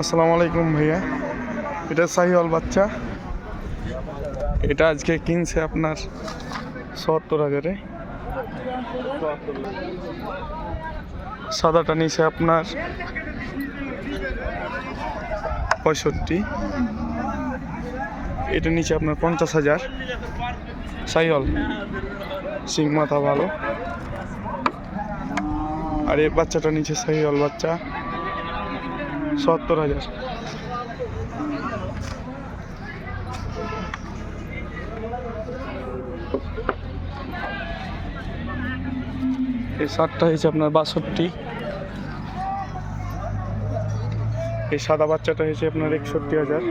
আসসালামু আলাইকুম ভাইয়া। এটা সাহিওয়াল বাচ্চা। এটা আজকে কিনছে আপনার সত্তর হাজারে। সাদাটা নিছে আপনার পঁয়ষট্টি। এটা নিচে আপনার পঞ্চাশ হাজার। সাইহল সিং মাথা ভালো। আর এই বাচ্চাটা নিচে সাইহল বাচ্চা। সত্তর হাজার। এই শার্টটা হয়েছে আপনার বাষট্টি। এই সাদা বাচ্চাটা হয়েছে আপনার একষট্টি হাজার।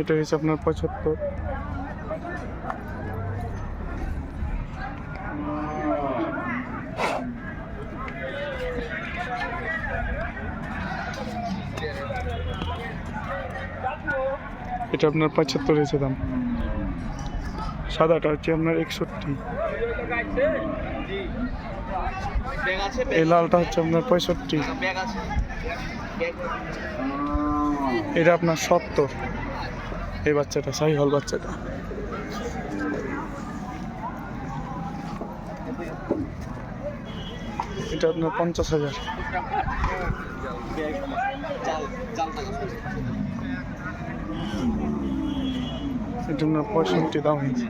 এটা হয়েছে আপনার পঁচাত্তর। এটা আপনার পঁচাত্তর হয়েছে দাম। সাদাটা হচ্ছে আপনার একষট্টি। এই লালটা হচ্ছে আপনার পঁয়ষট্টি। এটা আপনার সত্তর। এই বাচ্চাটা, সাই হল বাচ্চাটা। এটা আপনার পঞ্চাশ হাজার। এটা আপনার পঁয়ষট্টি দাম হয়েছে